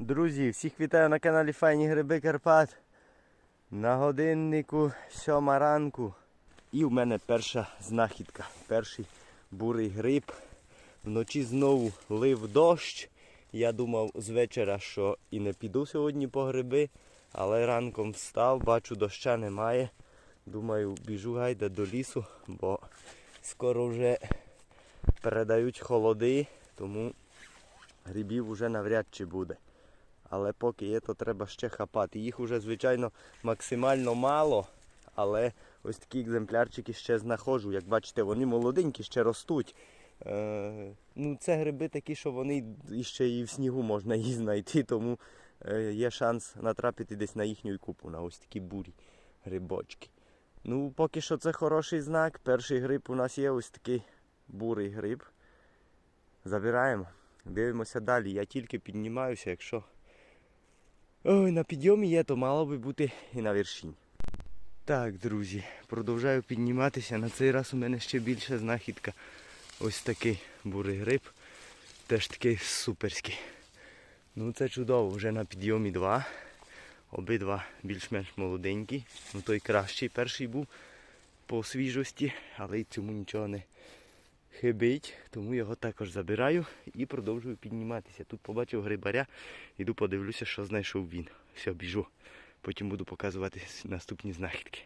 Друзі, всіх вітаю на каналі Файні Гриби Карпат. На годиннику сьома ранку. І в мене перша знахідка. Перший бурий гриб. Вночі знову лив дощ. Я думав з вечора, що і не піду сьогодні по гриби, але ранком встав, бачу, доща немає. Думаю, біжу гайда до лісу, бо скоро вже передають холоди, тому грибів вже навряд чи буде. Але поки є, то треба ще хапати. Їх вже, звичайно, максимально мало, але ось такі екземплярчики ще знаходжу. Як бачите, вони молоденькі, ще ростуть. Е, ну, це гриби такі, що вони ще і в снігу можна їх знайти, тому е, є шанс натрапити десь на їхню купу, на ось такі бурі грибочки. Ну, поки що це хороший знак. Перший гриб у нас є ось такий бурий гриб. Забираємо. Дивимося далі. Я тільки піднімаюся, якщо Ой, на підйомі є, то мало би бути і на вершині. Так, друзі, продовжую підніматися. На цей раз у мене ще більша знахідка. Ось такий бурий гриб. Теж такий суперський. Ну це чудово, вже на підйомі два. Обидва більш-менш молоденькі. Ну той кращий перший був по свіжості, але й цьому нічого не хибить, тому його також забираю і продовжую підніматися. Тут побачив грибаря, іду подивлюся, що знайшов він. Все, біжу. Потім буду показувати наступні знахідки.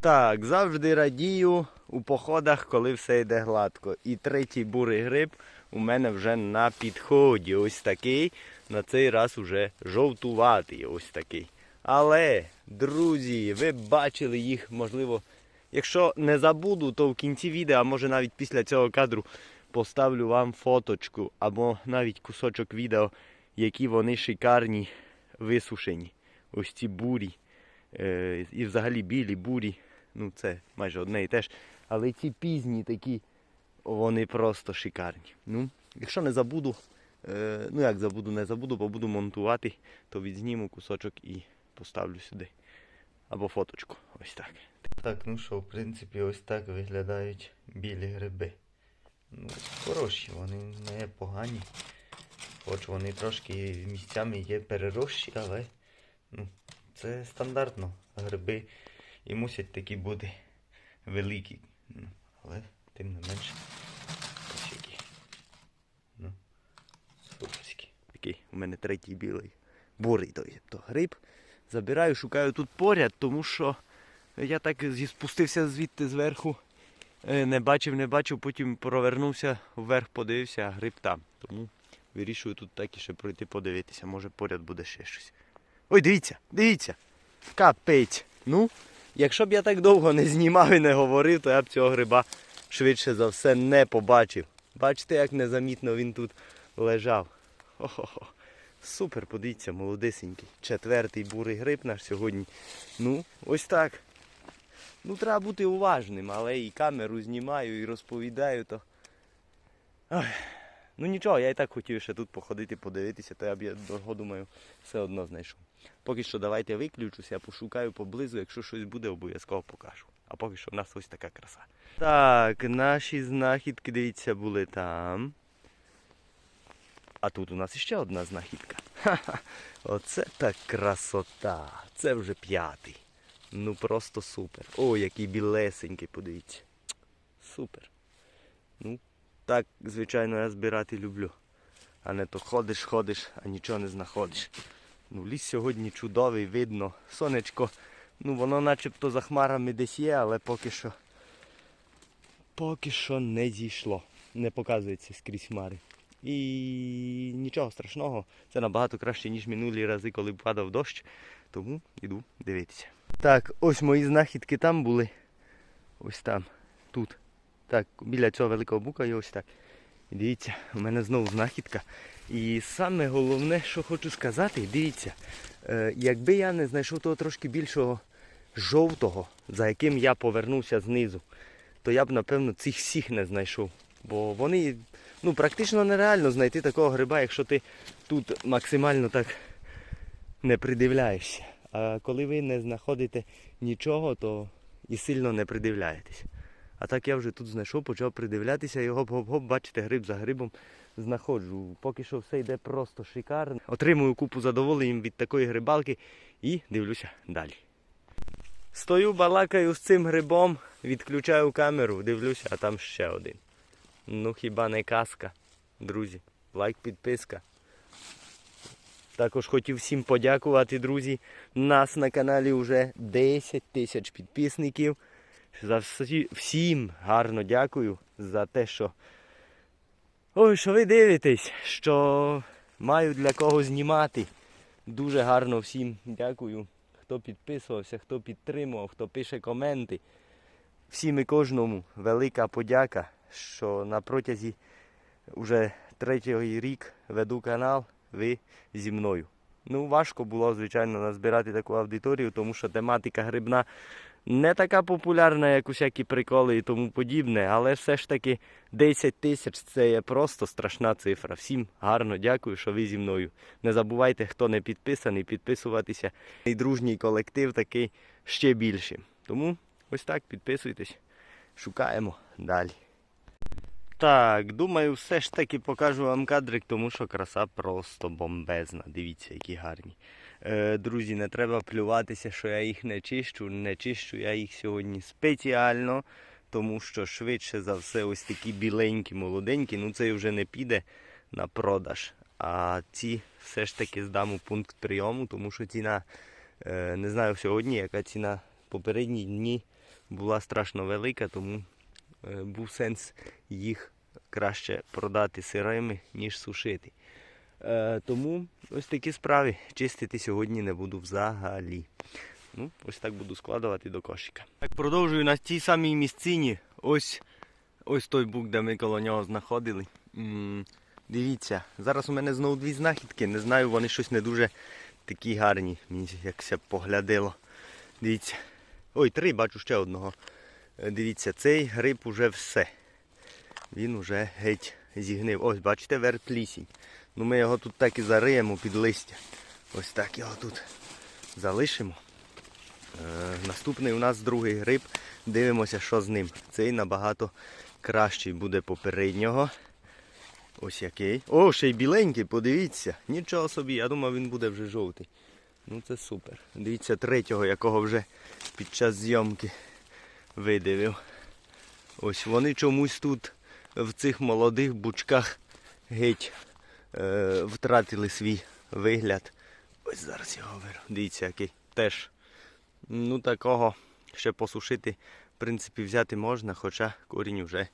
Так, завжди радію у походах, коли все йде гладко. І третій бурий гриб у мене вже на підході. Ось такий. На цей раз уже жовтуватий. Ось такий. Але, друзі, ви бачили їх, можливо, Якщо не забуду, то в кінці відео, а може навіть після цього кадру поставлю вам фоточку або навіть кусочок відео, які вони шикарні висушені. Ось ці бурі. Е, і взагалі білі бурі. Ну це майже одне і те ж. Але ці пізні такі, вони просто шикарні. Ну, якщо не забуду, е, ну як забуду, не забуду, бо буду монтувати, то відзніму кусочок і поставлю сюди. Або фоточку. Ось так. Так, ну що, в принципі, ось так виглядають білі гриби. Ну, хороші, вони не погані. Хоч вони трошки місцями є перерощі, але ну, це стандартно. Гриби і мусять такі бути великі. Ну, але тим не менше. Ось які. Ну, суперські. Такий у мене третій білий. Бурий той, то гриб. Забираю, шукаю тут поряд, тому що я так спустився звідти зверху. е, Не бачив, не бачив, потім провернувся вверх, подивився, а гриб там. Тому вирішую тут так і ще пройти подивитися. Може поряд буде ще щось. Ой, дивіться, дивіться. Капець. Ну, якщо б я так довго не знімав і не говорив, то я б цього гриба швидше за все не побачив. Бачите, як незамітно він тут лежав. Хо-хо-хо. Супер, подивіться, молодесенький. Четвертий бурий гриб наш сьогодні. Ну, ось так. Ну, треба бути уважним, але і камеру знімаю, і розповідаю, то. Ой. Ну нічого, я і так хотів ще тут походити, подивитися, то я б я довго думаю, все одно знайшов. Поки що давайте виключуся, я пошукаю поблизу, якщо щось буде, обов'язково покажу. А поки що в нас ось така краса. Так, наші знахідки, дивіться, були там. А тут у нас іще одна знахідка. Ха-ха. Оце так красота. Це вже п'ятий. Ну просто супер. О, який білесенький, подивіться. Супер. Ну, так, звичайно, я збирати люблю. А не то ходиш, ходиш, а нічого не знаходиш. Ну, ліс сьогодні чудовий, видно. Сонечко, ну воно начебто за хмарами десь є, але поки що. Поки що не зійшло. Не показується скрізь хмари. І нічого страшного, це набагато краще, ніж минулі рази, коли падав дощ. Тому йду дивитися. Так, ось мої знахідки там були. Ось там. Тут. Так, біля цього великого бука і ось так. Дивіться, у мене знову знахідка. І саме головне, що хочу сказати, дивіться, е, якби я не знайшов того трошки більшого жовтого, за яким я повернувся знизу, то я б, напевно, цих всіх не знайшов. Бо вони ну, практично нереально знайти такого гриба, якщо ти тут максимально так не придивляєшся. А коли ви не знаходите нічого, то і сильно не придивляєтесь. А так я вже тут знайшов, почав придивлятися, і гоп-гоп-гоп, бачите, гриб за грибом знаходжу. Поки що все йде просто шикарно. Отримую купу задоволення від такої грибалки і дивлюся далі. Стою, балакаю з цим грибом, відключаю камеру, дивлюся, а там ще один. Ну хіба не казка, друзі. Лайк, підписка. Також хотів всім подякувати, друзі. Нас на каналі вже 10 тисяч підписників. За всі, всім гарно дякую за те, що. Ой, що ви дивитесь, що маю для кого знімати. Дуже гарно всім дякую, хто підписувався, хто підтримував, хто пише коменти. Всім і кожному велика подяка, що на протязі вже третій рік веду канал, ви зі мною. Ну, важко було, звичайно, назбирати таку аудиторію, тому що тематика грибна не така популярна, як усякі приколи і тому подібне, але все ж таки 10 тисяч це є просто страшна цифра. Всім гарно дякую, що ви зі мною. Не забувайте, хто не підписаний, підписуватися. І дружній колектив такий ще більший. Тому ось так підписуйтесь, шукаємо далі. Так, думаю, все ж таки покажу вам кадрик, тому що краса просто бомбезна. Дивіться, які гарні. Е, друзі, не треба плюватися, що я їх не чищу. Не чищу я їх сьогодні спеціально, тому що швидше за все ось такі біленькі, молоденькі, ну це вже не піде на продаж. А ці все ж таки здам у пункт прийому, тому що ціна, е, не знаю сьогодні, яка ціна попередні дні була страшно велика, тому був сенс їх краще продати сирими, ніж сушити. Е, тому ось такі справи. Чистити сьогодні не буду взагалі. Ну, ось так буду складувати до кошика. Так, продовжую на тій самій місцині. Ось, ось той бук, де ми коло нього знаходили. М, Дивіться, зараз у мене знову дві знахідки. Не знаю, вони щось не дуже такі гарні. Мені якся поглядило. Дивіться. Ой, три, бачу ще одного. Е, Дивіться, цей гриб уже все. Він уже геть зігнив. Ось, бачите, вертлісінь. Ну ми його тут так і зариємо під листя. Ось так його тут залишимо. Е, наступний у нас другий гриб. Дивимося, що з ним. Цей набагато кращий буде попереднього. Ось який. О, ще й біленький, подивіться. Нічого собі, я думав, він буде вже жовтий. Ну це супер. Дивіться третього, якого вже під час зйомки видивив. Ось вони чомусь тут в цих молодих бучках геть е, втратили свій вигляд. Ось зараз його беру. Дивіться, який теж. Ну такого ще посушити, в принципі, взяти можна, хоча корінь вже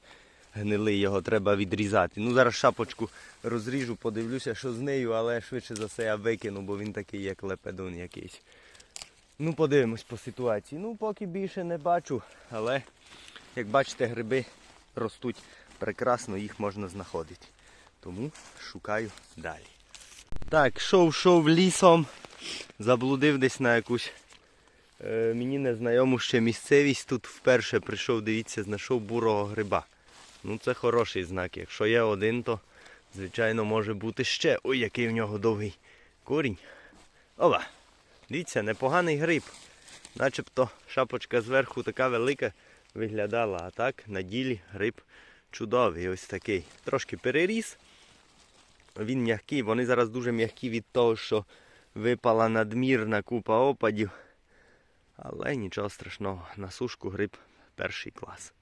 гнилий, його треба відрізати. Ну зараз шапочку розріжу, подивлюся, що з нею, але швидше за все я викину, бо він такий, як лепедон якийсь. Ну, подивимось по ситуації. Ну, поки більше не бачу, але як бачите, гриби ростуть прекрасно, їх можна знаходити. Тому шукаю далі. Так, шов шов лісом, заблудив десь на якусь е, мені незнайому ще місцевість. Тут вперше прийшов, дивіться, знайшов бурого гриба. Ну це хороший знак. Якщо є один, то звичайно може бути ще. Ой, який в нього довгий корінь. Ова! Дивіться, непоганий гриб. Начебто шапочка зверху така велика виглядала, а так на ділі гриб чудовий. Ось такий. Трошки переріс. Він м'який, вони зараз дуже м'які від того, що випала надмірна купа опадів. Але нічого страшного, на сушку гриб перший клас.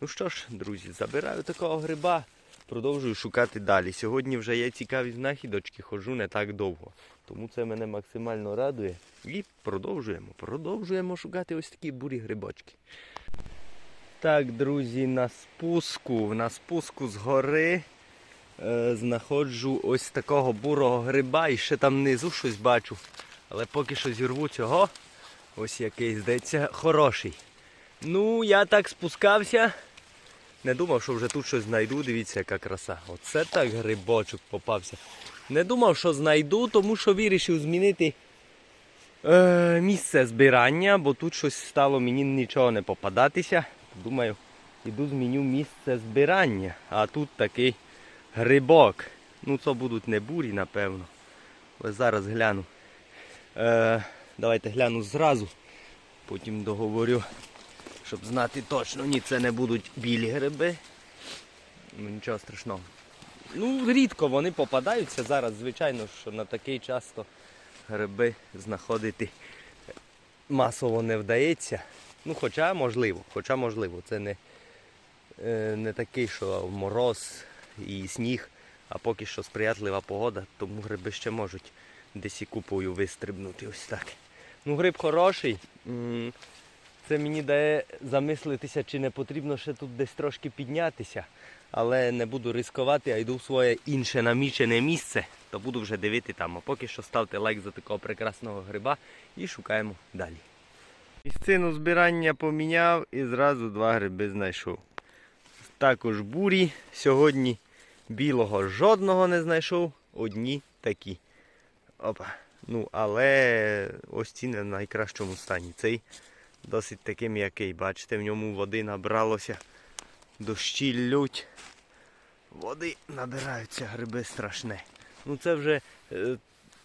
Ну що ж, друзі, забираю такого гриба, продовжую шукати далі. Сьогодні вже є цікаві знахідочки, ходжу не так довго. Тому це мене максимально радує. І продовжуємо, продовжуємо шукати ось такі бурі грибочки. Так, друзі, на спуску, на спуску з гори е, знаходжу ось такого бурого гриба і ще там внизу щось бачу. Але поки що зірву цього. Ось який, здається, хороший. Ну, я так спускався. Не думав, що вже тут щось знайду. Дивіться, яка краса. Оце так грибочок попався. Не думав, що знайду, тому що вирішив змінити е, місце збирання, бо тут щось стало мені нічого не попадатися. Думаю, іду зміню місце збирання. А тут такий грибок. Ну, це будуть не бурі, напевно. Але зараз гляну. Е, давайте гляну зразу. Потім договорю, щоб знати точно, ні, це не будуть білі гриби. Ну нічого страшного. Ну, рідко вони попадаються зараз, звичайно, що на такий часто гриби знаходити масово не вдається. Ну, хоча можливо, хоча можливо, це не, е, не такий, що мороз і сніг, а поки що сприятлива погода, тому гриби ще можуть десь і купою вистрибнути ось так. Ну, гриб хороший. Це мені дає замислитися, чи не потрібно ще тут десь трошки піднятися. Але не буду ризикувати, а йду в своє інше намічене місце, то буду вже дивити там. А поки що ставте лайк за такого прекрасного гриба і шукаємо далі. Місцину збирання поміняв і зразу два гриби знайшов. Також бурі. Сьогодні білого жодного не знайшов, одні такі. Опа. Ну, але ось ці не в найкращому стані. Цей досить такий м'який. Бачите, в ньому води набралося. Дощі лють. Води набираються, гриби страшне. Ну це вже е,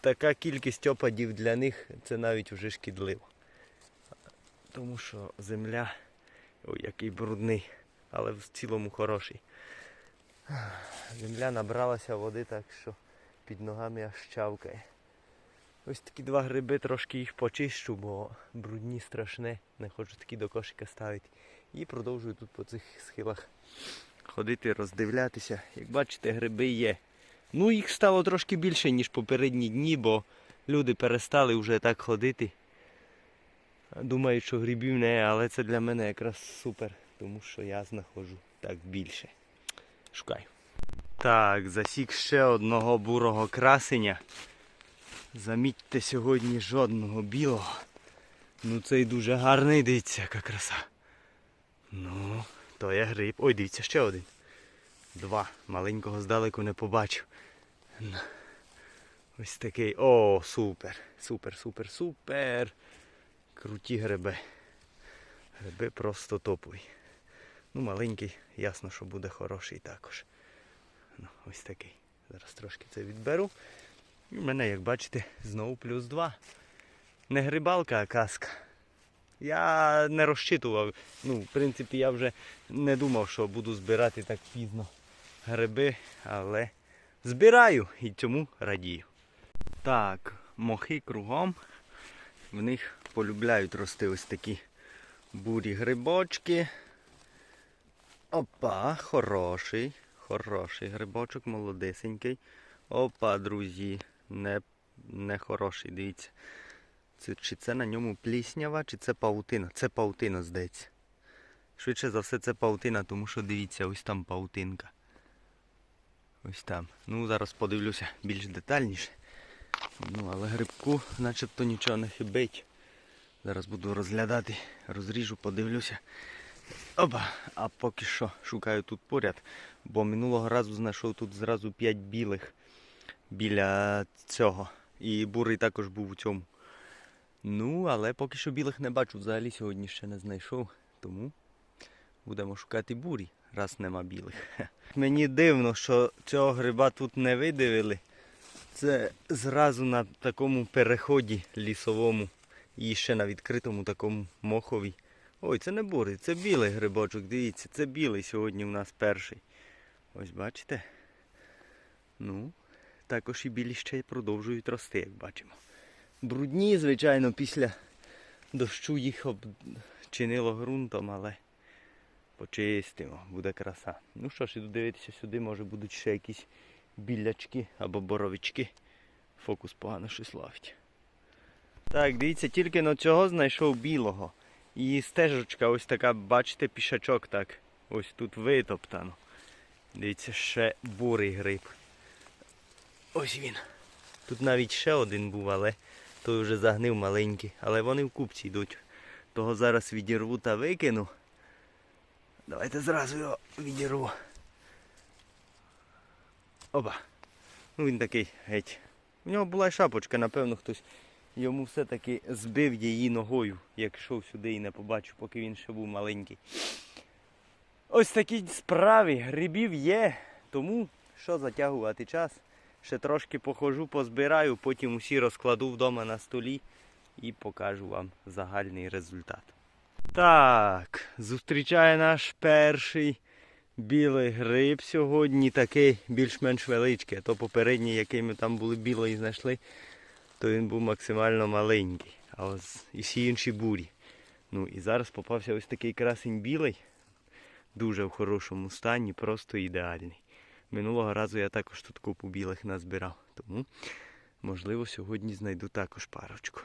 така кількість опадів для них, це навіть вже шкідливо. Тому що земля, ой, який брудний, але в цілому хороший. Земля набралася води так, що під ногами аж чавкає. Ось такі два гриби, трошки їх почищу, бо брудні страшне, не хочу такі до кошика ставити. І продовжую тут по цих схилах ходити, роздивлятися. Як бачите, гриби є. Ну, їх стало трошки більше, ніж попередні дні, бо люди перестали вже так ходити. Думають, що грибів не, але це для мене якраз супер, тому що я знаходжу так більше. Шукаю. Так, засік ще одного бурого красеня. Замітьте сьогодні жодного білого. Ну цей дуже гарний, дивіться, яка краса. Ну, то є гриб. Ой, дивіться, ще один. Два. Маленького здалеку не побачив. Ось такий. О, супер. Супер, супер, супер. Круті гриби. Гриби просто топові. Ну, маленький, ясно, що буде хороший також. Ну, ось такий. Зараз трошки це відберу. І в мене, як бачите, знову плюс два. Не грибалка, а казка. Я не розчитував. Ну, в принципі, я вже не думав, що буду збирати так пізно гриби, але збираю і цьому радію. Так, мохи кругом. В них полюбляють рости ось такі бурі грибочки. Опа, хороший, хороший грибочок, молодесенький. Опа, друзі, не, не хороший, дивіться. Це, чи це на ньому пліснява, чи це паутина? Це паутина, здається. Швидше за все це паутина, тому що дивіться, ось там паутинка. Ось там. Ну, зараз подивлюся більш детальніше. Ну, але грибку начебто нічого не хибить. Зараз буду розглядати, розріжу, подивлюся. Опа, а поки що шукаю тут поряд, бо минулого разу знайшов тут зразу 5 білих біля цього. І бурий також був у цьому. Ну, але поки що білих не бачу, взагалі сьогодні ще не знайшов. Тому будемо шукати бурі, раз нема білих. Мені дивно, що цього гриба тут не видивили. Це зразу на такому переході лісовому і ще на відкритому такому мохові. Ой, це не бурий, це білий грибочок, дивіться, це білий сьогодні у нас перший. Ось бачите? Ну, також і білі ще продовжують рости, як бачимо. Брудні, звичайно, після дощу їх обчинило ґрунтом, але почистимо, буде краса. Ну що ж, іду дивитися сюди, може будуть ще якісь білячки або боровички. Фокус погано щось ловить. Так, дивіться, тільки на цього знайшов білого. І стежечка ось така, бачите, пішачок так. Ось тут витоптано. Дивіться, ще бурий гриб. Ось він. Тут навіть ще один був, але той вже загнив маленький. Але вони в купці йдуть. Того зараз відірву та викину. Давайте зразу його відірву. Опа. Ну він такий геть. У нього була й шапочка, напевно, хтось йому все-таки збив її ногою, як йшов сюди і не побачив, поки він ще був маленький. Ось такі справи, грибів є, тому що затягувати час. Ще трошки похожу, позбираю, потім усі розкладу вдома на столі і покажу вам загальний результат. Так, зустрічає наш перший білий гриб сьогодні. Такий більш-менш величкий. То попередній, який ми там були білий знайшли, то він був максимально маленький. А ось і всі інші бурі. Ну і зараз попався ось такий красень білий. Дуже в хорошому стані, просто ідеальний. Минулого разу я також тут купу білих назбирав. Тому, можливо, сьогодні знайду також парочку.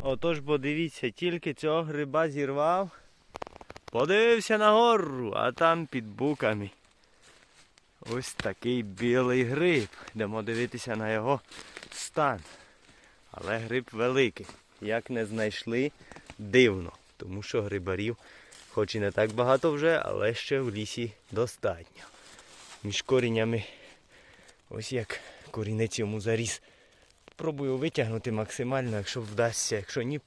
Отож, бо дивіться, тільки цього гриба зірвав. Подивився нагору, а там під буками. Ось такий білий гриб. Йдемо дивитися на його стан. Але гриб великий. Як не знайшли, дивно. Тому що грибарів, хоч і не так багато вже, але ще в лісі достатньо. Між коріннями, ось як корінець йому заріс. Пробую витягнути максимально, якщо вдасться. Якщо ні,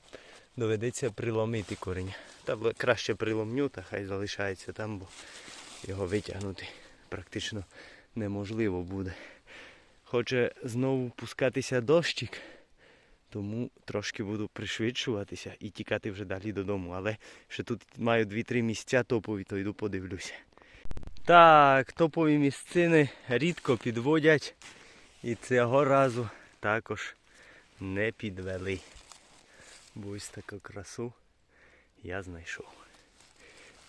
доведеться приломити коріння. Та краще приломню, та хай залишається там, бо його витягнути практично неможливо буде. Хоче знову пускатися дощик, тому трошки буду пришвидшуватися і тікати вже далі додому. Але ще тут маю 2-3 місця топові, то йду подивлюся. Так, топові місцини рідко підводять. І цього разу також не підвели. Бо ось таку красу я знайшов.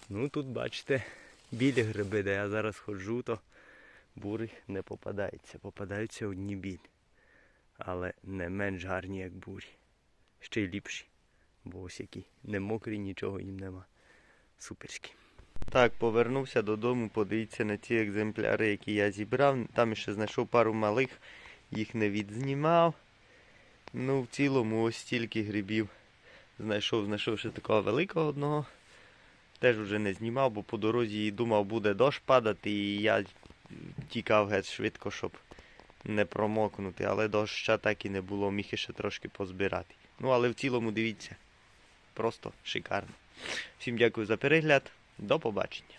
Ну тут бачите білі гриби, де я зараз ходжу, то бури не попадаються. Попадаються одні білі. Але не менш гарні, як бурі. Ще й ліпші. Бо ось які не мокрі, нічого їм нема. Суперські. Так, повернувся додому, подивіться на ці екземпляри, які я зібрав. Там ще знайшов пару малих, їх не відзнімав. Ну, в цілому ось стільки грибів знайшов, знайшов ще такого великого одного. Теж вже не знімав, бо по дорозі думав, буде дощ падати, і я тікав геть швидко, щоб не промокнути. Але доща так і не було, міг ще трошки позбирати. Ну, але в цілому дивіться. Просто шикарно. Всім дякую за перегляд. До побачення.